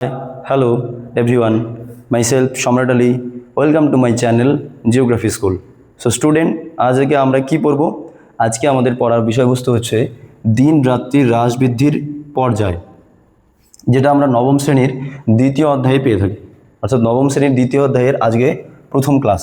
Hello everyone, myself Samrat Ali. Welcome to my channel Geography School. So student, আজকে আমরা কি পড়ব? আজকে আমাদের পড়ার বিষয়বস্তু হচ্ছে দিন রাত্রির হ্রাস বৃদ্ধির পর্যায় যেটা আমরা নবম শ্রেণির দ্বিতীয় অধ্যায়ে পেয়ে থাকি। অর্থাৎ নবম শ্রেণির দ্বিতীয় অধ্যায়ের আজকে প্রথম ক্লাস।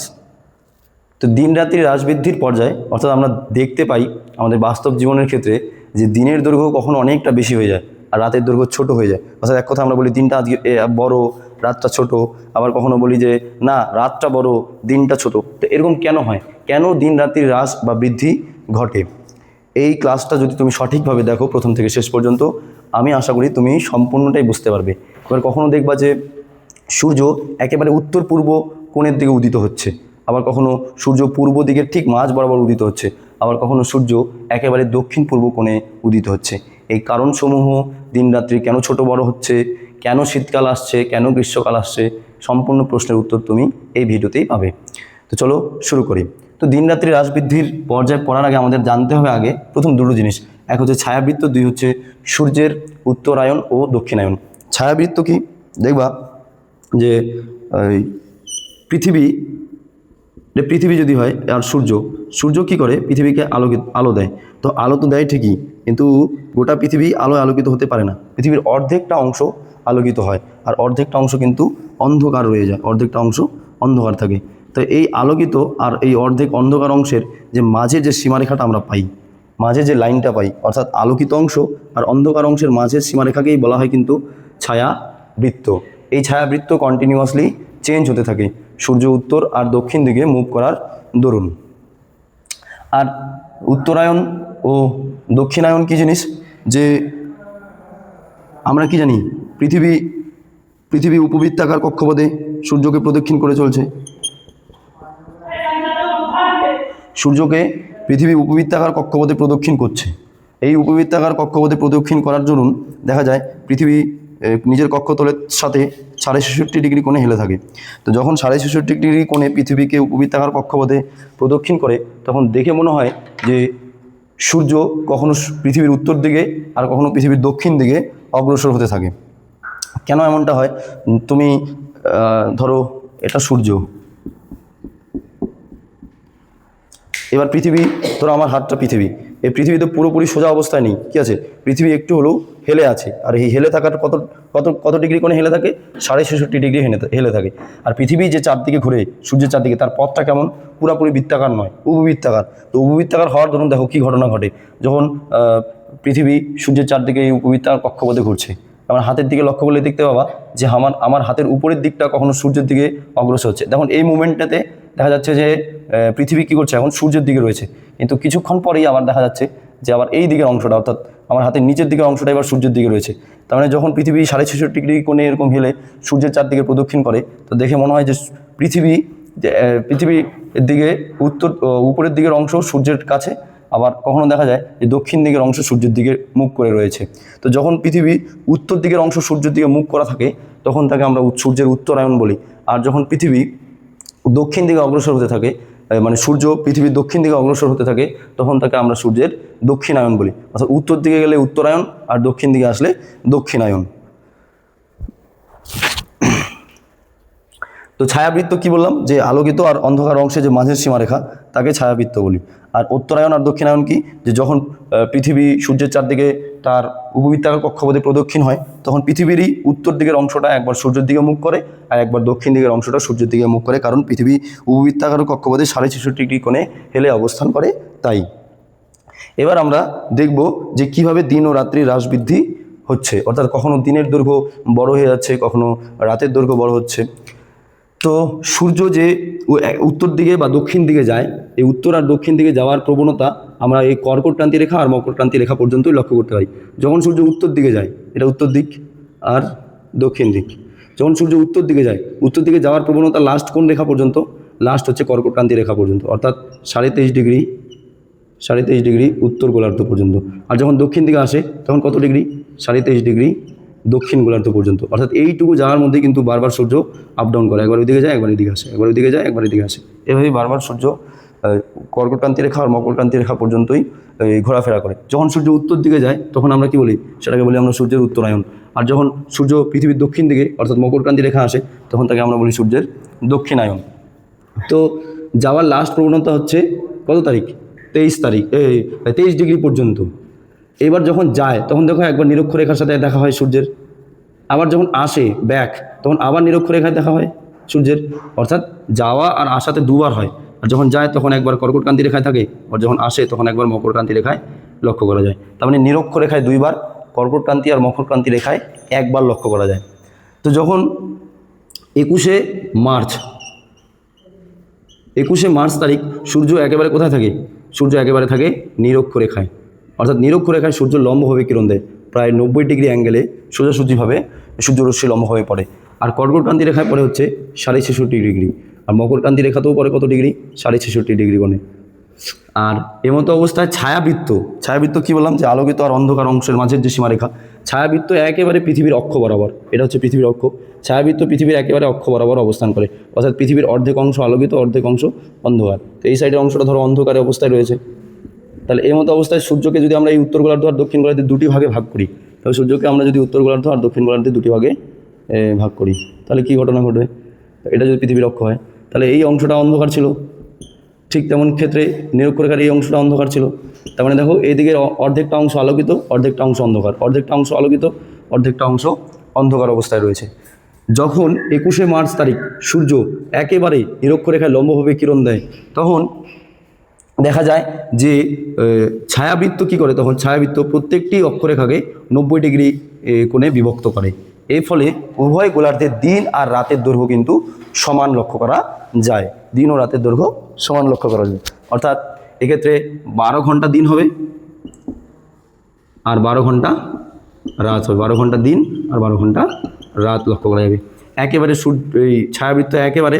তো দিন রাত্রির হ্রাস বৃদ্ধির পর্যায়ে অর্থাৎ আমরা দেখতে পাই আমাদের বাস্তব জীবনের ক্ষেত্রে যে দিনের দৈর্ঘ্য কখনো অনেকটা বেশি হয়ে যায়। আর রাতের দৈর্ঘ্য ছোট হয়ে যায়। অর্থাৎ এক কথা আমরা বলি দিনটা আজকে বড়, রাতটা ছোট। আবার কখনো বলি যে, না, রাতটা বড়, দিনটা ছোট। তো এরকম কেন হয়? কেন দিন রাত্রির হ্রাস বা বৃদ্ধি ঘটে? এই ক্লাসটা যদি তুমি সঠিকভাবে দেখো প্রথম থেকে শেষ পর্যন্ত, আমি আশা করি তুমি সম্পূর্ণটাই বুঝতে পারবে। এবার কখনো দেখবা যে, সূর্য একেবারে উত্তর পূর্ব কোণের দিকে উদিত হচ্ছে। আবার কখনো সূর্য পূর্ব দিকের ঠিক মাঝ বরাবর উদিত হচ্ছে। আবার কখনো সূর্য একেবারে দক্ষিণ পূর্ব কোণে উদিত হচ্ছে। এই কারণসমূহ দিন রাত্রি কেন ছোট বড় হচ্ছে? কেন শীতকাল আসছে? কেন গ্রীষ্মকাল আসছে? সম্পূর্ণ প্রশ্নের উত্তর তুমি এই ভিডিওতেই পাবে। তো চলো শুরু করি। তো দিন রাত্রি হ্রাস বৃদ্ধির পর্যায়ে পড়ার আগে আমাদের জানতে হবে আগে প্রথম দুটো জিনিস। এক হচ্ছে ছায়াবৃত্ত, দুই হচ্ছে সূর্যের উত্তরায়ণ ও দক্ষিণায়ন ছায়াবৃত্ত কি? দেখবা যে পৃথিবী যে পৃথিবী যদি হয় আর সূর্য সূর্য কি করে? পৃথিবীকে আলোকিত, আলো দেয়। তো আলো তো দেয় ঠিকই, কিন্তু গোটা পৃথিবী আলো আলোকিত হতে পারে না। পৃথিবীর অর্ধেকটা অংশ আলোকিত হয়, আর অর্ধেকটা অংশ কিন্তু অন্ধকার রয়ে যায়, অর্ধেকটা অংশ অন্ধকার থাকে। তো এই আলোকিত আর এই অর্ধেক অন্ধকার অংশের যে মাঝে যে সীমারেখাটা আমরা পাই মাঝে যে লাইনটা পাই, অর্থাৎ আলোকিত অংশ আর অন্ধকার অংশের মাঝের সীমারেখাকেই বলা হয় কিন্তু ছায়া বৃত্ত এই ছায়াবৃত্ত কন্টিনিউয়াসলি চেঞ্জ হতে থাকে। সূর্য উত্তর আর দক্ষিণ দিকে মুভ করার দরুন। আর উত্তরায়ণ ও দক্ষিণায়ন কি জিনিস? যে আমরা কি জানি? পৃথিবী পৃথিবী উপবৃত্তাকার কক্ষপথে সূর্যকে প্রদক্ষিণ করে চলছে। সূর্যকে পৃথিবী উপবৃত্তাকার কক্ষপথে প্রদক্ষিণ করছে। এই উপবৃত্তাকার কক্ষপথে প্রদক্ষিণ করার জন্য দেখা যায়, পৃথিবী নিজের কক্ষতলের সাথে সাড়ে ছেষট্টি ডিগ্রি কোণে হেলে থাকে। তো যখন সাড়ে ছেষট্টি ডিগ্রি কোণে পৃথিবীকে উপবৃত্তাকার কক্ষপথে প্রদক্ষিণ করে, তখন দেখে মনে হয় যে সূর্য কখনো পৃথিবীর উত্তর দিকে আর কখনো পৃথিবীর দক্ষিণ দিকে অগ্রসর হতে থাকে। কেন এমনটা হয়? তুমি ধরো এটা সূর্য। এবার পৃথিবী, ধরো আমার হাতটা পৃথিবী। এই পৃথিবী তো পুরোপুরি সোজা অবস্থায় নেই, কি আছে? পৃথিবী একটু হলেও হেলে আছে। আর এই হেলে থাকার কত কত কত ডিগ্রি কোণে হেলে থাকে? সাড়ে ছেষট্টি ডিগ্রি হেলে হেলে থাকে। আর পৃথিবী যে চারদিকে ঘুরে, সূর্যের চারদিকে, তার পথটা কেমন? পুরাপুরি বৃত্তাকার নয়, উপবৃত্তাকার। তো উপবৃত্তাকার হওয়ার, ধরুন দেখো কী ঘটনা ঘটে। যখন পৃথিবী সূর্যের চারদিকে এই উপবৃত্তাকার কক্ষপথে ঘুরছে, আমার হাতের দিকে লক্ষ্য করলে দেখতে পাবা যে আমার আমার হাতের উপরের দিকটা কখনো সূর্যের দিকে অগ্রসর হচ্ছে। দেখুন এই মুভমেন্টটাতে দেখা যাচ্ছে যে পৃথিবী কী করছে এখন? সূর্যের দিকে রয়েছে। কিন্তু কিছুক্ষণ পরেই আবার দেখা যাচ্ছে যে, আবার এই দিকের অংশটা, অর্থাৎ আমার হাতের নিচের দিকের অংশটা এবার সূর্যের দিকে রয়েছে। তার মানে যখন পৃথিবী সাড়ে ছেষট্টি ডিগ্রি কোণে এরকম হেলে সূর্যের চারদিকে প্রদক্ষিণ করে, তো দেখে মনে হয় যে, পৃথিবী পৃথিবীর দিকে উত্তর উপরের দিকের অংশ সূর্যের কাছে, আবার কখনো দেখা যায় যে, দক্ষিণ দিকের অংশ সূর্যের দিকে মুখ করে রয়েছে। তো যখন পৃথিবী উত্তর দিকের অংশ সূর্যের দিকে মুখ করা থাকে, তখন তাকে আমরা সূর্যের উত্তরায়ণ বলি। আর যখন পৃথিবী দক্ষিণ দিকে অগ্রসর হতে থাকে মানে সূর্য পৃথিবীর দক্ষিণ দিকে অগ্রসর হতে থাকে, তখন তাকে আমরা সূর্যের দক্ষিণায়ন বলি। অর্থাৎ উত্তর দিকে গেলে উত্তরায়ণ আর দক্ষিণ দিকে আসলে দক্ষিণায়ন। তো ছায়াবৃত্ত কি বললাম? যে আলোকিত আর অন্ধকার অংশে যে মাঝের সীমারেখা, তাকে ছায়াবৃত্ত বলি। আর উত্তরায়ণ আর দক্ষিণায়ন কি? যে যখন পৃথিবী সূর্যের চারদিকে তার উপবৃত্তাকার কক্ষপথে প্রদক্ষিণ হয়, তখন পৃথিবীরই উত্তর দিকের অংশটা একবার সূর্যের দিকে মুখ করে আর একবার দক্ষিণ দিকের অংশটা সূর্যের দিকে মুখ করে। কারণ পৃথিবী উপবৃত্তাকার কক্ষপথে সাড়ে ছেষট্টি ডিগ্রি কোণে হেলে অবস্থান করে তাই। এবার আমরা দেখব যে কীভাবে দিন ও রাত্রি হ্রাস বৃদ্ধি হচ্ছে। অর্থাৎ কখনো দিনের দৈর্ঘ্য বড় হয়ে যাচ্ছে, কখনো রাতের দৈর্ঘ্য বড় হচ্ছে। তো সূর্য যে উত্তর দিকে বা দক্ষিণ দিকে যায়, এই উত্তর আর দক্ষিণ দিকে যাওয়ার প্রবণতা আমরা এই কর্কট ক্রান্তি রেখা আর মকর ক্রান্তি রেখা পর্যন্তই লক্ষ্য করতে পারি। যখন সূর্য উত্তর দিকে যায়, এটা উত্তর দিক আর দক্ষিণ দিক। যখন সূর্য উত্তর দিকে যায়, উত্তর দিকে যাওয়ার প্রবণতা লাস্ট কোন রেখা পর্যন্ত? লাস্ট হচ্ছে কর্কট ক্রান্তি রেখা পর্যন্ত, অর্থাৎ সাড়ে তেইশ ডিগ্রি, সাড়ে তেইশ ডিগ্রি উত্তর গোলার্ধ পর্যন্ত। আর যখন দক্ষিণ দিকে আসে, তখন কত ডিগ্রি? সাড়ে তেইশ ডিগ্রি দক্ষিণ গোলার্ধ পর্যন্ত। অর্থাৎ এইটুকু যাওয়ার মধ্যে কিন্তু বারবার সূর্য আপ ডাউন করে। একবার ওইদিকে যায়, একবার এদিকে আসে। একবার ওইদিকে যায়, একবার এদিকে আসে। এভাবেই বারবার সূর্য কর্কটক্রান্তি রেখা আর মকরক্রান্তি রেখা পর্যন্তই ঘোরাফেরা করে। যখন সূর্য উত্তর দিকে যায়, তখন আমরা কি বলি? সেটাকে বলি আমরা সূর্যের উত্তরায়ণ। আর যখন সূর্য পৃথিবীর দক্ষিণ দিকে, অর্থাৎ মকরক্রান্তি রেখা আসে, তখন তাকে আমরা বলি সূর্যের দক্ষিণায়ন তো যাওয়ার লাস্ট প্রবণতা হচ্ছে কত তারিখ? তেইশ তারিখ তেইশ ডিগ্রি পর্যন্ত। এবার যখন যায়, তখন দেখো একবার নিরক্ষরেখার সাথে দেখা হয় সূর্যের। আবার যখন আসে ব্যাক, তখন আবার নিরক্ষরেখায় দেখা হয় সূর্যের। অর্থাৎ যাওয়া আর আসাতে দুবার হয়। আর যখন যায়, তখন একবার কর্কটক্রান্তি রেখায় থাকে। আর যখন আসে, তখন একবার মকরক্রান্তি রেখায় লক্ষ্য করা যায়। তার মানে নিরক্ষরেখায় দুইবার, কর্কটক্রান্তি আর মকরক্রান্তি রেখায় একবার লক্ষ্য করা যায়। তো যখন একুশে মার্চ একুশে মার্চ তারিখ, সূর্য একেবারে কোথায় থাকে? সূর্য একেবারে থাকে নিরক্ষরেখায়। অর্থাৎ নিরক্ষরেখায় সূর্য লম্বভাবে কিরণ দেয়। প্রায় নব্বই ডিগ্রি অ্যাঙ্গেলে সোজাসুজিভাবে সূর্যরশ্মি লম্বভাবে পড়ে। আর কর্কটক্রান্তি রেখায় পড়ে হচ্ছে সাড়ে ছেষট্টি ডিগ্রি। আর মকরক্রান্তি রেখাতেও পড়ে কত ডিগ্রি? সাড়ে ছেষট্টি ডিগ্রি কোণে। আর এমতো অবস্থায় ছায়াবৃত্ত ছায়াবৃত্ত কি বললাম? যে আলোকিত আর অন্ধকার অংশের মাঝের যে সীমারেখা, ছায়াবৃত্ত একেবারে পৃথিবীর অক্ষ বরাবর। এটা হচ্ছে পৃথিবীর অক্ষ। ছায়াবৃত্ত পৃথিবীর একেবারে অক্ষ বরাবর অবস্থান করে। অর্থাৎ পৃথিবীর অর্ধেক অংশ আলোকিত, অর্ধেক অংশ অন্ধকার। তো এই সাইডের অংশটা ধরো অন্ধকারে অবস্থায় রয়েছে। তাহলে এই মতো অবস্থায় সূর্যকে যদি আমরা এই উত্তর গোলার্ধ আর দক্ষিণ গোলার্ধে দুটি ভাগে ভাগ করি, তাহলে সূর্যকে আমরা যদি উত্তর গোলার্ধ আর দক্ষিণ গোলার্ধে দুটি ভাগে ভাগ করি, তাহলে কী ঘটনা ঘটবে? এটা যদি পৃথিবীর অক্ষ হয়, তাহলে এই অংশটা অন্ধকার ছিল। ঠিক তেমন ক্ষেত্রে নিরক্ষরেখার এই অংশটা অন্ধকার ছিল। তার মানে দেখো এইদিকে অর্ধেকটা অংশ আলোকিত, অর্ধেকটা অংশ অন্ধকার। অর্ধেকটা অংশ আলোকিত, অর্ধেকটা অংশ অন্ধকার অবস্থায় রয়েছে। যখন একুশে মার্চ তারিখ সূর্য একেবারে নিরক্ষরেখায় লম্বভাবে কিরণ দেয়, তখন দেখা যায় যে ছায়াবৃত্ত কি করে? তখন ছায়াবৃত্ত প্রত্যেকটি অক্ষরেখাকে নব্বই ডিগ্রি কোণে বিভক্ত করে। এর ফলে উভয় গোলার্ধের দিন আর রাতের দৈর্ঘ্য কিন্তু সমান লক্ষ্য করা যায়। দিন ও রাতের দৈর্ঘ্য সমান লক্ষ্য করা যায়। অর্থাৎ এক্ষেত্রে বারো ঘণ্টা দিন হবে আর বারো ঘণ্টা রাত হবে। বারো ঘণ্টা দিন আর বারো ঘণ্টা রাত লক্ষ্য করা যাবে। একেবারে সূর্য, এই ছায়াবৃত্ত একেবারে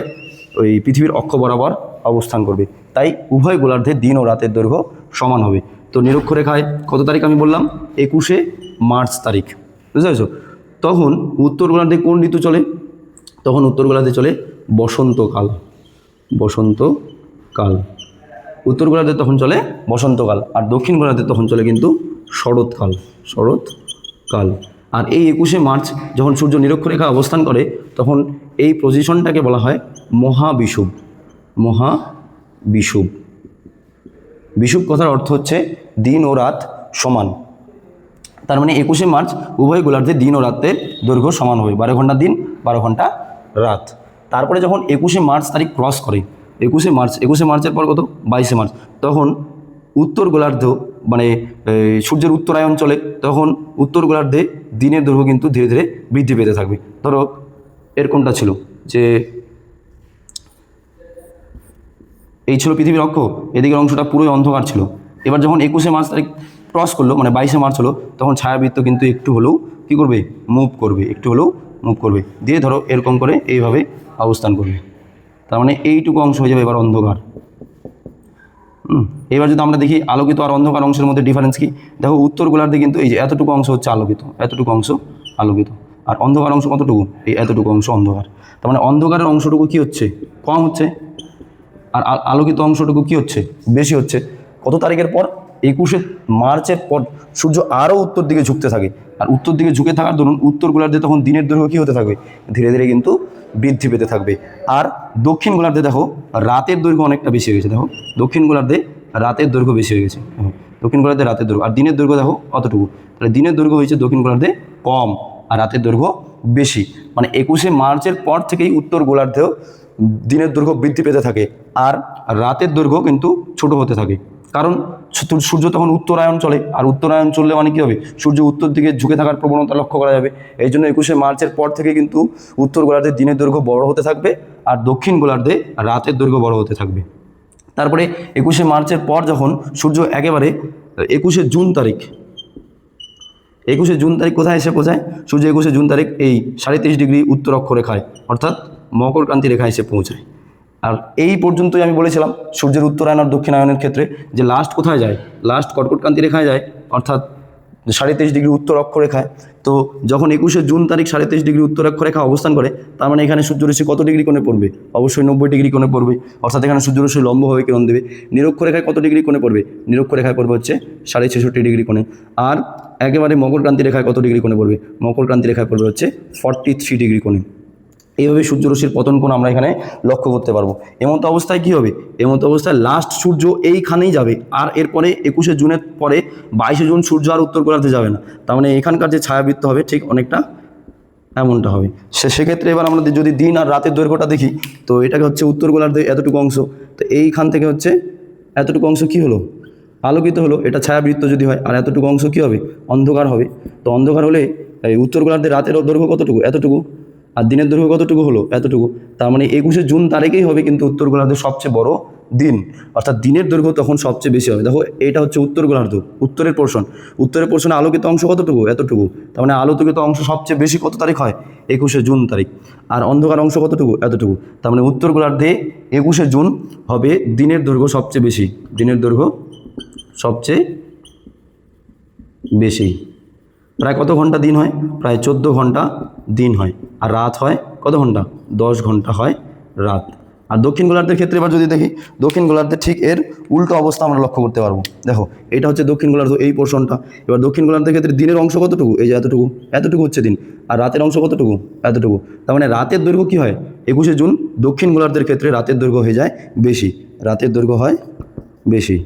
ওই পৃথিবীর অক্ষ বরাবর অবস্থান করবে। তাই উভয় গোলার্ধে দিন ও রাতের দৈর্ঘ্য সমান হবে। তো নিরক্ষরেখায় কত তারিখ আমি বললাম? একুশে মার্চ তারিখ। বুঝতে পেরেছ? তখন উত্তর গোলার্ধে কোন ঋতু চলে? তখন উত্তর গোলার্ধে চলে বসন্তকাল। বসন্তকাল। উত্তর গোলার্ধে তখন চলে বসন্তকাল। আর দক্ষিণ গোলার্ধে তখন চলে কিন্তু শরৎকাল। শরৎকাল। আর এই একুশে মার্চ যখন সূর্য নিরক্ষরেখা অবস্থান করে, তখন এই পজিশনটাকে বলা হয় মহাবিষুব। মহাবিষুব বিষুব কথার অর্থ হচ্ছে দিন ও রাত সমান। তার মানে একুশে মার্চ উভয় গোলার্ধে দিন ও রাতের দৈর্ঘ্য সমান হবে। বারো ঘণ্টা দিন, বারো ঘণ্টা রাত। তারপরে যখন একুশে মার্চ তারিখ ক্রস করে, একুশে মার্চ, একুশে মার্চের পর কত? বাইশে মার্চ। তখন উত্তর গোলার্ধ মানে সূর্যের উত্তরায়ণ চলে। তখন উত্তর গোলার্ধে দিনের দৈর্ঘ্য কিন্তু ধীরে ধীরে বৃদ্ধি পেতে থাকবে। ধরো, এরকমটা ছিল যে এই ছিল পৃথিবীর অক্ষ। এদিকের অংশটা পুরোই অন্ধকার ছিল। এবার যখন একুশে মার্চ তারিখ ক্রস করল মানে বাইশে মার্চ হলো, তখন ছায়াবৃত্ত কিন্তু একটু হলেও কী করবে? মুভ করবে, একটু হলেও মুভ করবে। দিয়ে ধরো এরকম করে এইভাবে অবস্থান করবে। তার মানে এইটুকু অংশ হয়ে যাবে এবার অন্ধকার। এবার যদি আমরা দেখি আলোকিত আর অন্ধকার অংশের মধ্যে ডিফারেন্স কি? দেখো উত্তর গোলার্ধে কিন্তু এই যে এতটুকু অংশ হচ্ছে আলোকিত, এতটুকু অংশ আলোকিত। আর অন্ধকার অংশ কতটুকু? এই এতটুকু অংশ অন্ধকার। তার মানে অন্ধকারের অংশটুকু কি হচ্ছে? কম হচ্ছে। আর আলোকিত অংশটুকু কি হচ্ছে? বেশি হচ্ছে। কত তারিখের পর? একুশে মার্চের পর সূর্য আরও উত্তর দিকে ঝুঁকতে থাকে। আর উত্তর দিকে ঝুঁকে থাকার দরুন উত্তর গোলার্ধে তখন দিনের দৈর্ঘ্য কী হতে থাকবে? ধীরে ধীরে কিন্তু বৃদ্ধি পেতে থাকবে। আর দক্ষিণ গোলার্ধে দেখো, রাতের দৈর্ঘ্য অনেকটা বেশি হয়ে গেছে। দেখো দক্ষিণ গোলার্ধে রাতের দৈর্ঘ্য বেশি হয়ে গেছে। দক্ষিণ গোলার্ধে রাতের দৈর্ঘ্য। আর দিনের দৈর্ঘ্য দেখো, অতটুকু। তাহলে দিনের দৈর্ঘ্য হয়েছে দক্ষিণ গোলার্ধে কম, আর রাতের দৈর্ঘ্য বেশি। মানে একুশে মার্চের পর থেকেই উত্তর গোলার্ধেও দিনের দৈর্ঘ্য বৃদ্ধি পেতে থাকে আর রাতের দৈর্ঘ্য কিন্তু ছোট হতে থাকে। কারণ সূর্য তখন উত্তরায়ণ চলে, আর উত্তরায়ণ চললে মানে কী হবে? সূর্য উত্তর দিকে ঝুঁকে থাকার প্রবণতা লক্ষ্য করা যাবে। এই জন্য একুশে মার্চের পর থেকে কিন্তু উত্তর গোলার্ধে দিনের দৈর্ঘ্য বড় হতে থাকবে আর দক্ষিণ গোলার্ধে রাতের দৈর্ঘ্য বড় হতে থাকবে। তারপরে একুশে মার্চের পর যখন সূর্য একেবারে একুশে জুন তারিখ, একুশে জুন তারিখ কোথায় এসে পৌঁছায়? সূর্য একুশে জুন তারিখ এই সাড়ে তেইশ ডিগ্রি উত্তর অক্ষ রেখায় অর্থাৎ মকরক্রান্তি রেখায় এসে পৌঁছায়। আর এই পর্যন্তই আমি বলেছিলাম, সূর্যের উত্তরায়ণ আর দক্ষিণায়নের ক্ষেত্রে যে লাস্ট কোথায় যায়? লাস্ট কর্কটক্রান্তি রেখায় যায়, অর্থাৎ সাড়ে তেইশ ডিগ্রি উত্তর অক্ষরেখায়। তো যখন একুশে জুন তারিখ সাড়ে তেইশ ডিগ্রি উত্তর অক্ষরেখা অবস্থান করে, তার মানে এখানে সূর্যরশ্মি কত ডিগ্রি কোণে পড়বে? অবশ্যই নব্বই ডিগ্রি কোণে পড়বে। অর্থাৎ এখানে সূর্যরশ্মি লম্বভাবে কিরণ দেবে। নিরক্ষরেখায় কত ডিগ্রি কোণে পড়বে? নিরক্ষরেখায় পড়বে হচ্ছে সাড়ে ছেষট্টি ডিগ্রি কোণে। আর একেবারে মকরক্রান্তি রেখায় কত ডিগ্রি কোণে পড়বে? মকরক্রান্তি রেখায় পড়বে হচ্ছে ফর্টি থ্রি ডিগ্রি কোণে। এইভাবে সূর্যরশ্মির পতন কোণ আমরা এখানে লক্ষ্য করতে পারব। এমতো অবস্থায় কি হবে? এমতো অবস্থায় লাস্ট সূর্য এইখানেই যাবে। আর এরপরে একুশে জুনের পরে বাইশে জুন সূর্য আর উত্তর গোলার্ধে যাবে না। তার মানে এখানকার যে ছায়াবৃত্ত হবে, ঠিক অনেকটা এমনটা হবে। সে সেক্ষেত্রে এবার আমরা যদি দিন আর রাতের দৈর্ঘ্যটা দেখি, তো এটাকে হচ্ছে উত্তর গোলার্ধে এতটুকু অংশ। তো এইখান থেকে হচ্ছে এতটুকু অংশ কি হলো? আলোকিত হলো। এটা ছায়াবৃত্ত যদি হয়, আর এতটুকু অংশ কি হবে? অন্ধকার হবে। তো অন্ধকার হলে এই উত্তর গোলার্ধে রাতের দৈর্ঘ্য কতটুকু? এতটুকু। আর দিনের দৈর্ঘ্য কতটুকু হলো? এতটুকু। তার মানে একুশে জুন তারিখেই হবে কিন্তু উত্তর গোলার্ধের সবচেয়ে বড় দিন। অর্থাৎ দিনের দৈর্ঘ্য তখন সবচেয়ে বেশি হবে। দেখো, এটা হচ্ছে উত্তর গোলার্ধ, উত্তরের পোর্শন উত্তরের পোর্শনে আলোকিত অংশ কতটুকু? এতটুকু। তার মানে আলোকিত অংশ সবচেয়ে বেশি কত তারিখ হয়? একুশে জুন তারিখ। আর অন্ধকার অংশ কতটুকু? এতটুকু। তার মানে উত্তর গোলার্ধে একুশে জুন হবে দিনের দৈর্ঘ্য সবচেয়ে বেশি। দিনের দৈর্ঘ্য সবচেয়ে বেশি। প্রায় কত ঘণ্টা দিন হয়? প্রায় চোদ্দ ঘণ্টা দিন হয়। আর রাত হয় কত ঘণ্টা? দশ ঘণ্টা হয় রাত। আর দক্ষিণ গোলার্ধের ক্ষেত্রে এবার যদি দেখি, দক্ষিণ গোলার্ধের ঠিক এর উল্টো অবস্থা আমরা লক্ষ্য করতে পারব। দেখো, এটা হচ্ছে দক্ষিণ গোলার্ধ এই পোর্শনটা এবার দক্ষিণ গোলার্ধের ক্ষেত্রে দিনের অংশ কতটুকু? এই যে এতটুকু এতটুকু হচ্ছে দিন। আর রাতের অংশ কতটুকু? এতটুকু। তার মানে রাতের দৈর্ঘ্য কী হয়? একুশে জুন দক্ষিণ গোলার্ধের ক্ষেত্রে রাতের দৈর্ঘ্য হয়ে যায় বেশি। রাতের দৈর্ঘ্য হয় বেশি।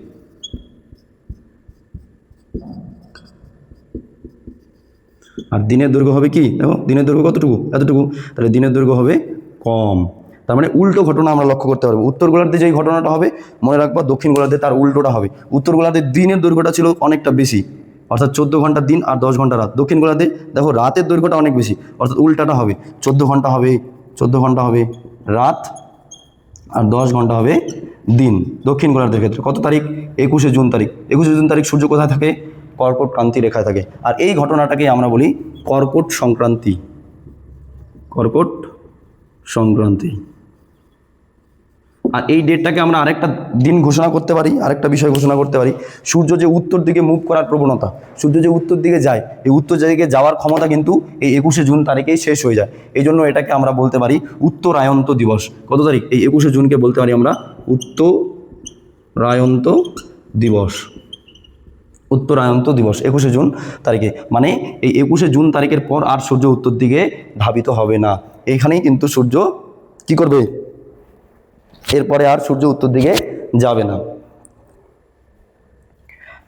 আর দিনের দৈর্ঘ্য হবে কি? দেখো, দিনের দৈর্ঘ্য কতটুকু? এতটুকু। তাহলে দিনের দৈর্ঘ্য হবে কম। তার মানে উল্টো ঘটনা আমরা লক্ষ্য করতে পারব। উত্তর গোলার্ধে যেই ঘটনাটা হবে, মনে রাখবা দক্ষিণ গোলার্ধে তার উল্টোটা হবে। উত্তর গোলার্ধে দিনের দৈর্ঘ্যটা ছিল অনেকটা বেশি। অর্থাৎ চোদ্দ ঘণ্টা দিন আর দশ ঘণ্টা রাত। দক্ষিণ গোলার্ধে, দেখো, রাতের দৈর্ঘ্যটা অনেক বেশি। অর্থাৎ উল্টাটা হবে। চোদ্দ ঘণ্টা হবে, চোদ্দ ঘণ্টা হবে রাত আর দশ ঘণ্টা হবে দিন। দক্ষিণ গোলার্ধের ক্ষেত্রে। কত তারিখ? একুশে জুন তারিখ। একুশে জুন তারিখ সূর্য কোথায় থাকে? কর্কট ক্রান্তি রেখা থাকে। আর এই ঘটনাটাকে আমরা বলি কর্কট সংক্রান্তি। কর্কট সংক্রান্তি। আর এই ডেটটাকে আমরা আরেকটা দিন ঘোষণা করতে পারি, আরেকটা বিষয় ঘোষণা করতে পারি। সূর্য যে উত্তর দিকে মুভ করার প্রবণতা, সূর্য যে উত্তর দিকে যায়, এই উত্তর দিকে যাওয়ার ক্ষমতা কিন্তু এই একুশে জুন তারিখেই শেষ হয়ে যায়। এই জন্য এটাকে আমরা বলতে পারি উত্তরায়ন্ত দিবস। কত তারিখ? এই একুশে জুনকে বলতে পারি আমরা উত্তরায়ন্ত দিবস। উত্তরায়ন্ত দিবস, একুশে জুন তারিখে। মানে এই একুশে জুন তারিখের পর আর সূর্য উত্তর দিকে ধাবিত হবে না। এইখানেই কিন্তু সূর্য কি করবে? এরপরে আর সূর্য উত্তর দিকে যাবে না।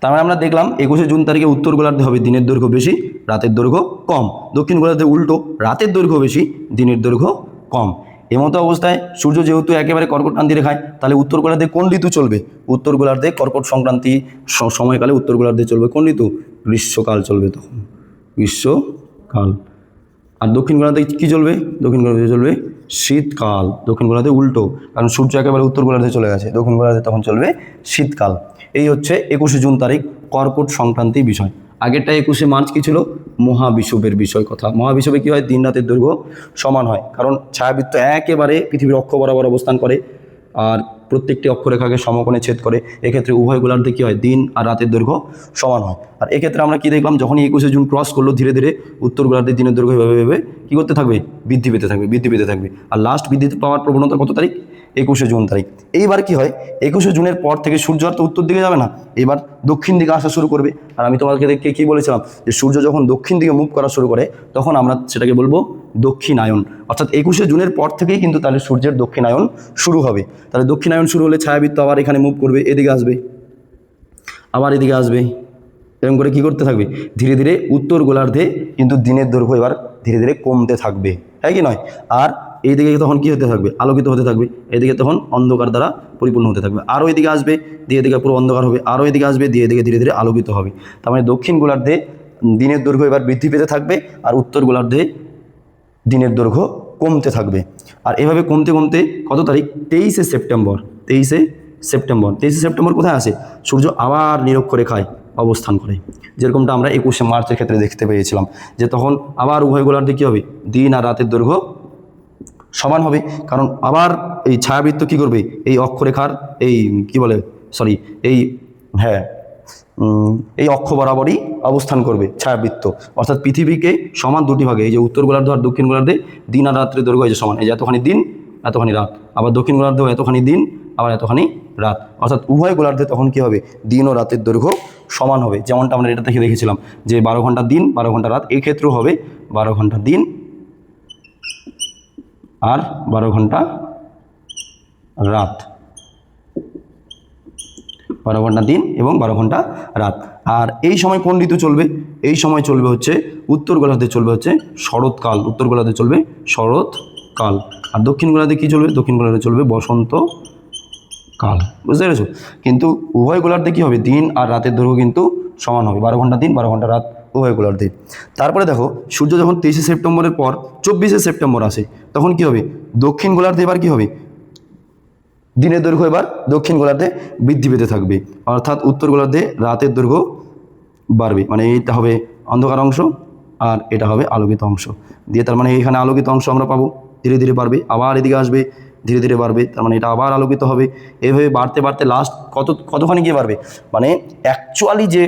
তার মানে আমরা দেখলাম একুশে জুন তারিখে উত্তর গোলার্ধে হবে দিনের দৈর্ঘ্য বেশি, রাতের দৈর্ঘ্য কম। দক্ষিণ গোলার্ধে উল্টো, রাতের দৈর্ঘ্য বেশি, দিনের দৈর্ঘ্য কম। এমতো অবস্থায় সূর্য যেহেতু একেবারে কর্কট ক্রান্তি রেখায়, তাহলে উত্তর গোলার্ধে কোন ঋতু চলবে? উত্তর গোলার্ধে কর্কট সংক্রান্তি সময়কালে উত্তর গোলার্ধে চলবে কোন ঋতু? গ্রীষ্মকাল চলবে তখন। গ্রীষ্মকাল। আর দক্ষিণ গোলার্ধে কী চলবে? দক্ষিণ গোলার্ধে চলবে শীতকাল। দক্ষিণ গোলার্ধে উল্টো, কারণ সূর্য একেবারে উত্তর গোলার্ধে চলে গেছে। দক্ষিণ গোলার্ধে তখন চলবে শীতকাল। এই হচ্ছে একুশে জুন তারিখ কর্কট সংক্রান্তি বিষয়। আগেরটা একুশে মার্চ কী ছিল? মহাবিষুবের বিষয় কথা। মহাবিষুবে কী হয়? দিন রাতের দৈর্ঘ্য সমান হয়। কারণ ছায়াবৃত্ত একেবারে পৃথিবীর অক্ষ বরাবর অবস্থান করে আর প্রত্যেকটি অক্ষরেখাকে সমকোণে ছেদ করে। এক্ষেত্রে উভয় গোলার্ধে কী হয়? দিন আর রাতের দৈর্ঘ্য সমান হয়। আর এক্ষেত্রে আমরা কী দেখলাম? যখনই একুশে জুন ক্রস করল, ধীরে ধীরে উত্তর গোলার্ধে দিনের দৈর্ঘ্য এভাবে এভাবে কী করতে থাকবে? বৃদ্ধি পেতে থাকবে, বৃদ্ধি পেতে থাকবে। আর লাস্ট বৃদ্ধি পাওয়ার প্রবণতা কত তারিখ? একুশে জুন তারিখ। এইবার কি হয়? একুশে জুনের পর থেকে সূর্য আর তো উত্তর দিকে যাবে না। এবার দক্ষিণ দিকে আসা শুরু করবে। আর আমি তোমাদেরকে কী বলেছিলাম? যে সূর্য যখন দক্ষিণ দিকে মুভ করা শুরু করে, তখন আমরা সেটাকে বলব দক্ষিণায়ন। অর্থাৎ একুশে জুনের পর থেকেই কিন্তু তাহলে সূর্যের দক্ষিণায়ন শুরু হবে। তাহলে দক্ষিণায়ন শুরু হলে ছায়াবৃত্ত আবার এখানে মুভ করবে, এদিকে আসবে, আবার এদিকে আসবে। এরকম করে কী করতে থাকবে? ধীরে ধীরে উত্তর গোলার্ধে কিন্তু দিনের দৈর্ঘ্য এবার ধীরে ধীরে কমতে থাকবে। তাই কি নয়? আর এইদিকে তখন কী হতে থাকবে? আলোকিত হতে থাকবে। এদিকে তখন অন্ধকার দ্বারা পরিপূর্ণ হতে থাকবে। আরও এদিকে আসবে, দিয়ে এদিকে পুরো অন্ধকার হবে। আরও এদিকে আসবে, দিয়ে এদিকে ধীরে ধীরে আলোকিত হবে। তার মানে দক্ষিণ গোলার্ধে দিনের দৈর্ঘ্য এবার বৃদ্ধি পেতে থাকবে আর উত্তর গোলার্ধে দিনের দৈর্ঘ্য কমতে থাকবে। আর এভাবে কমতে কমতে কত তারিখ? তেইশে সেপ্টেম্বর। তেইশে সেপ্টেম্বর। তেইশে সেপ্টেম্বর কোথায় আসে? সূর্য আবার নিরক্ষরেখায় অবস্থান করে। যেরকমটা আমরা একুশে মার্চের ক্ষেত্রে দেখতে পেয়েছিলাম, যে তখন আবার উভয় গোলার্ধে কী হবে? দিন আর রাতের দৈর্ঘ্য সমান হবে। কারণ আবার এই ছায়াবৃত্ত কী করবে? এই অক্ষরেখার এই, কি বলে? সরি এই হ্যাঁ এই অক্ষ বরাবরই অবস্থান করবে ছায়াবৃত্ত। অর্থাৎ পৃথিবীকে সমান দুটি ভাগে, এই যে উত্তর গোলার্ধ আর দক্ষিণ গোলার্ধে, দিন আর রাত্রের দৈর্ঘ্য এই যে সমান, এই যে এতখানি দিন, এতখানি রাত। আবার দক্ষিণ গোলার্ধেও এতখানি দিন, আবার এতখানি রাত। অর্থাৎ উভয় গোলার্ধে তখন কি হবে? দিন ও রাতের দৈর্ঘ্য সমান হবে। যেমনটা আমরা এটা থেকে দেখেছিলাম যে বারো ঘণ্টা দিন, বারো ঘণ্টা রাত। এই ক্ষেত্রেও হবে বারো ঘণ্টা দিন আর বারো ঘণ্টা রাত। বারো ঘণ্টা দিন এবং বারো ঘণ্টা রাত। আর এই সময় কোন ঋতু চলবে? এই সময় চলবে হচ্ছে উত্তর গোলার্ধে চলবে হচ্ছে শরৎকাল। উত্তর গোলার্ধে চলবে শরৎকাল। আর দক্ষিণ গোলার্ধে কী চলবে? দক্ষিণ গোলার্ধে চলবে বসন্ত কাল। বুঝতে পেরেছ? কিন্তু উভয় গোলার্ধে কী হবে? দিন আর রাতের দৈর্ঘ্য কিন্তু সমান হবে। বারো ঘণ্টা দিন, বারো ঘণ্টা রাত। উভয় গোলার্ধে তারপরে দেখো, সূর্য যখন তেইশে সেপ্টেম্বরের পর চব্বিশে সেপ্টেম্বর আসে, তখন কি হবে? দক্ষিণ গোলার্ধে এবার কি হবে? দিনের দৈর্ঘ্য এবার দক্ষিণ গোলার্ধে বৃদ্ধি পেতে থাকবে। অর্থাৎ উত্তর গোলার্ধে রাতের দৈর্ঘ্য বাড়বে। মানে এইটা হবে অন্ধকার অংশ আর এটা হবে আলোকিত অংশ। দিয়ে তার মানে এখানে আলোকিত অংশ আমরা পাবো। ধীরে ধীরে বাড়বে, আবার এদিকে আসবে। ধীরে ধীরে বাড়বে। তার মানে এটা আবার আলোকিত হবে। এভাবে বাড়তে বাড়তে লাস্ট কত, কতখানি গিয়ে বাড়বে? মানে অ্যাকচুয়ালি যে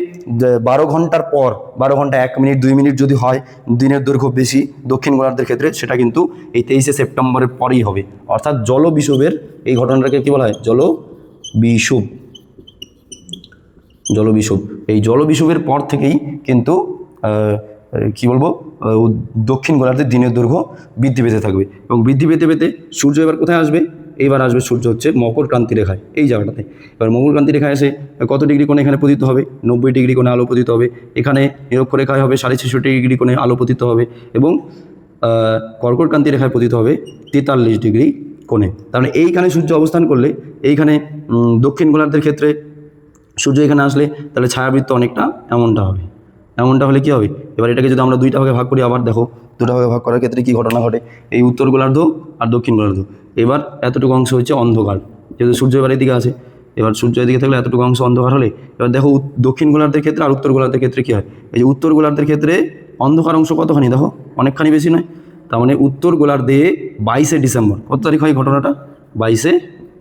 বারো ঘণ্টার পর, বারো ঘণ্টা এক মিনিট, দুই মিনিট যদি হয়, দিনের দৈর্ঘ্য বেশি দক্ষিণ গোলার্ধের ক্ষেত্রে, সেটা কিন্তু এই তেইশে সেপ্টেম্বরের পরেই হবে। অর্থাৎ জল বিষুবের এই ঘটনাটাকে কী বলা হয়? জল বিষুব জলবিষুব এই জল জলবিষুবের পর থেকেই কিন্তু কি বলব? দক্ষিণ গোলার্ধের দিনের দৈর্ঘ্য বৃদ্ধি পেতে থাকবে। এবং বৃদ্ধি পেতে পেতে সূর্য এবার কোথায় আসবে? এইবার আসবে সূর্য হচ্ছে মকর ক্রান্তি রেখায়, এই জায়গাটাতে। এবার মকর ক্রান্তি রেখায় এসে কত ডিগ্রি কোণে এখানে পতিত হবে? নব্বই ডিগ্রি কোণে আলো পতিত হবে। এখানে নিরক্ষরেখায় হবে সাড়ে ছেষট্টি ডিগ্রি কোণে আলো পতিত হবে এবং কর্কট ক্রান্তি রেখায় পতিত হবে তেতাল্লিশ ডিগ্রি কোণে। তার মানে এইখানে সূর্য অবস্থান করলে এইখানে দক্ষিণ গোলার্ধের ক্ষেত্রে সূর্য এখানে আসলে তাহলে ছায়াবৃত্ত অনেকটা এমনটা হবে। এমনটা হলে কি হবে? এবার এটাকে যদি আমরা দুইটা ভাগে ভাগ করি, আবার দেখো দুটা ভাগে ভাগ করার ক্ষেত্রে কী ঘটনা ঘটে? এই উত্তর গোলার্ধ আর দক্ষিণ গোলার্ধ এবার এতটুকু অংশ হচ্ছে অন্ধকার। যেহেতু সূর্য এবার এদিকে আছে, এবার সূর্য এদিকে থাকলে এতটুকু অংশ অন্ধকার হলে, এবার দেখো দক্ষিণ গোলার্ধের ক্ষেত্রে আর উত্তর গোলার্ধের ক্ষেত্রে কী হয়? এই যে উত্তর গোলার্ধের ক্ষেত্রে অন্ধকার অংশ কতখানি? দেখো, অনেকখানি বেশি নয়। তার মানে উত্তর গোলার্ধে বাইশে ডিসেম্বর। কত তারিখ হয় ঘটনাটা? বাইশে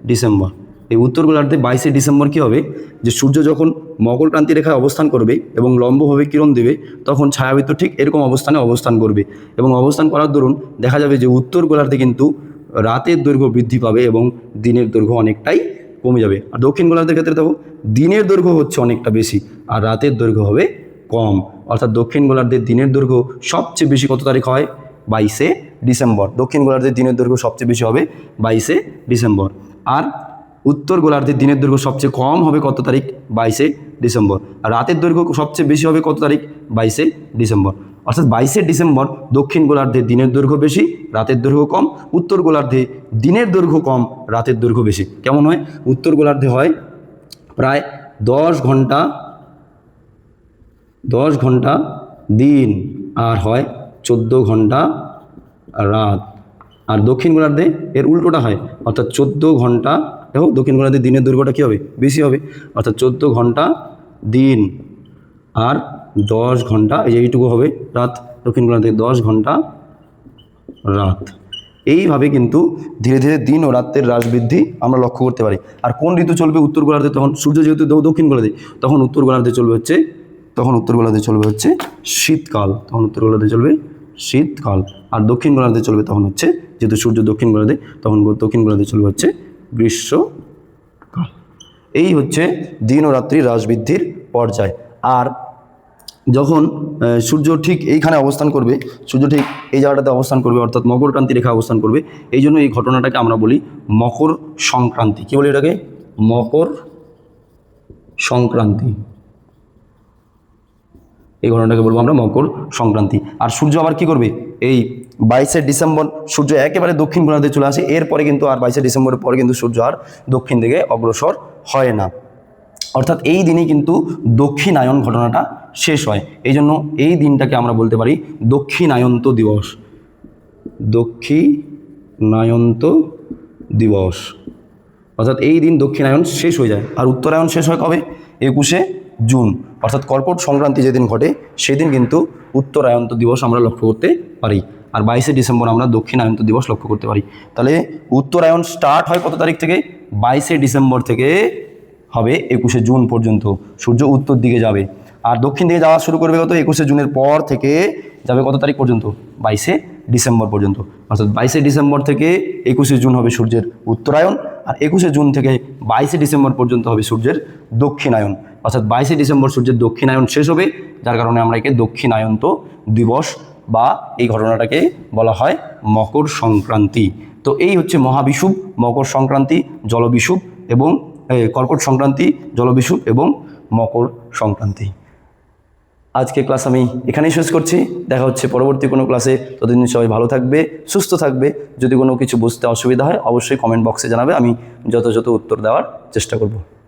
ডিসেম্বর। এই উত্তর গোলার্ধে বাইশে ডিসেম্বর কী হবে? যে সূর্য যখন মকর ক্রান্তি রেখায় অবস্থান করবে এবং লম্বভাবে কিরণ দেবে, তখন ছায়াবৃত্ত ঠিক এরকম অবস্থানে অবস্থান করবে। এবং অবস্থান করার দরুন দেখা যাবে যে উত্তর গোলার্ধে কিন্তু রাতের দৈর্ঘ্য বৃদ্ধি পাবে এবং দিনের দৈর্ঘ্য অনেকটাই কমে যাবে। আর দক্ষিণ গোলার্ধের ক্ষেত্রে দেখো, দিনের দৈর্ঘ্য হচ্ছে অনেকটা বেশি আর রাতের দৈর্ঘ্য হবে কম। অর্থাৎ দক্ষিণ গোলার্ধের দিনের দৈর্ঘ্য সবচেয়ে বেশি কত তারিখ হয়? বাইশে ডিসেম্বর। দক্ষিণ গোলার্ধের দিনের দৈর্ঘ্য সবচেয়ে বেশি হবে বাইশে ডিসেম্বর। আর উত্তর গোলার্ধের দিনের দৈর্ঘ্য সবচেয়ে কম হবে কত তারিখ? বাইশে ডিসেম্বর। আর রাতের দৈর্ঘ্য সবচেয়ে বেশি হবে কত তারিখ? বাইশে ডিসেম্বর। অর্থাৎ বাইশে ডিসেম্বর দক্ষিণ গোলার্ধে দিনের দৈর্ঘ্য বেশি, রাতের দৈর্ঘ্য কম, উত্তর গোলার্ধে দিনের দৈর্ঘ্য কম, রাতের দৈর্ঘ্য বেশি। কেমন হয়? উত্তর গোলার্ধে হয় প্রায় দশ ঘণ্টা দশ ঘণ্টা দিন, আর হয় চোদ্দ ঘণ্টা রাত। আর দক্ষিণ গোলার্ধে এর উল্টোটা হয়, অর্থাৎ চোদ্দ ঘণ্টা দেখো দক্ষিণ গোলার্ধে দিনের দৈর্ঘ্যটা কী হবে? বেশি হবে। অর্থাৎ চোদ্দ ঘণ্টা দিন আর দশ ঘণ্টা, এই যে এইটুকু হবে রাত, দক্ষিণ গোলার্ধে দশ ঘণ্টা রাত। এইভাবে কিন্তু ধীরে ধীরে দিন ও রাতের হ্রাস বৃদ্ধি আমরা লক্ষ্য করতে পারি। আর কোন ঋতু চলবে উত্তর গোলার্ধে? তখন সূর্য যেহেতু দক্ষিণ গোলার্ধে, তখন উত্তর গোলার্ধে চলবে হচ্ছে, তখন উত্তর গোলার্ধে চলবে হচ্ছে শীতকাল, তখন উত্তর গোলার্ধে চলবে শীতকাল। আর দক্ষিণ গোলার্ধে চলবে তখন হচ্ছে, যেহেতু সূর্য দক্ষিণ গোলার্ধে, তখন দক্ষিণ গোলার্ধে চলবে হচ্ছে গ্রীষ্মকাল এই হচ্ছে দিন ও রাত্রি হ্রাস বৃদ্ধির পর্যায়। আর যখন সূর্য ঠিক এইখানে অবস্থান করবে, সূর্য ঠিক এই জায়গাটাতে অবস্থান করবে, অর্থাৎ মকর ক্রান্তি রেখা অবস্থান করবে, এই জন্য এই ঘটনাটাকে আমরা বলি মকর সংক্রান্তি। কী বলি এটাকে? মকর সংক্রান্তি। এই ঘটনাটাকে বলব আমরা মকর সংক্রান্তি। আর সূর্য আবার কি করবে? এই বাইশে ডিসেম্বর সূর্য একেবারে দক্ষিণ গোলার্ধে চলে আসে। এরপরে কিন্তু আর বাইশে ডিসেম্বরের পরে কিন্তু সূর্য আর দক্ষিণ দিকে অগ্রসর হয় না। অর্থাৎ এই দিনেই কিন্তু দক্ষিণায়ন ঘটনাটা শেষ হয়। এই জন্য এই দিনটাকে আমরা বলতে পারি দক্ষিণায়ন্ত দিবস। দক্ষিণায়ন্ত দিবস। অর্থাৎ এই দিন দক্ষিণায়ন শেষ হয়ে যায়। আর উত্তরায়ণ শেষ হয় কবে? একুশে জুন। অর্থাৎ কর্কট সংক্রান্তি যেদিন ঘটে, সেদিন কিন্তু উত্তরায়ন্ত দিবস আমরা লক্ষ্য করতে পারি। আর বাইশে ডিসেম্বর আমরা দক্ষিণায়ন্ত দিবস লক্ষ্য করতে পারি। তাহলে উত্তরায়ণ স্টার্ট হয় কত তারিখ থেকে? বাইশে ডিসেম্বর থেকে হবে একুশে জুন পর্যন্ত। সূর্য উত্তর দিকে যাবে। আর দক্ষিণ দিকে যাওয়া শুরু করবে কত? একুশে জুনের পর থেকে যাবে কত তারিখ পর্যন্ত? বাইশে ডিসেম্বর পর্যন্ত। অর্থাৎ বাইশে ডিসেম্বর থেকে একুশে জুন হবে সূর্যের উত্তরায়ণ আর একুশে জুন থেকে বাইশে ডিসেম্বর পর্যন্ত হবে সূর্যের দক্ষিণায়ন অর্থাৎ বাইশে ডিসেম্বর সূর্যের দক্ষিণায়ন শেষ হবে। যার কারণে আমরা একে দক্ষিণায়ন্ত দিবস বা এই ঘটনাটাকে বলা হয় মকর সংক্রান্তি। তো এই হচ্ছে মহাবিষুব, মকর সংক্রান্তি, জলবিষুব এবং কর্কট সংক্রান্তি, জলবিষুব এবং মকর সংক্রান্তি। আজকে ক্লাস আমি এখানেই শেষ করছি। দেখা হচ্ছে পরবর্তী কোনো ক্লাসে। ততদিন সবাই ভালো থাকবে, সুস্থ থাকবে। যদি কোনো কিছু বুঝতে অসুবিধা হয়, অবশ্যই কমেন্ট বক্সে জানাবে। আমি যথাযথ উত্তর দেওয়ার চেষ্টা করব।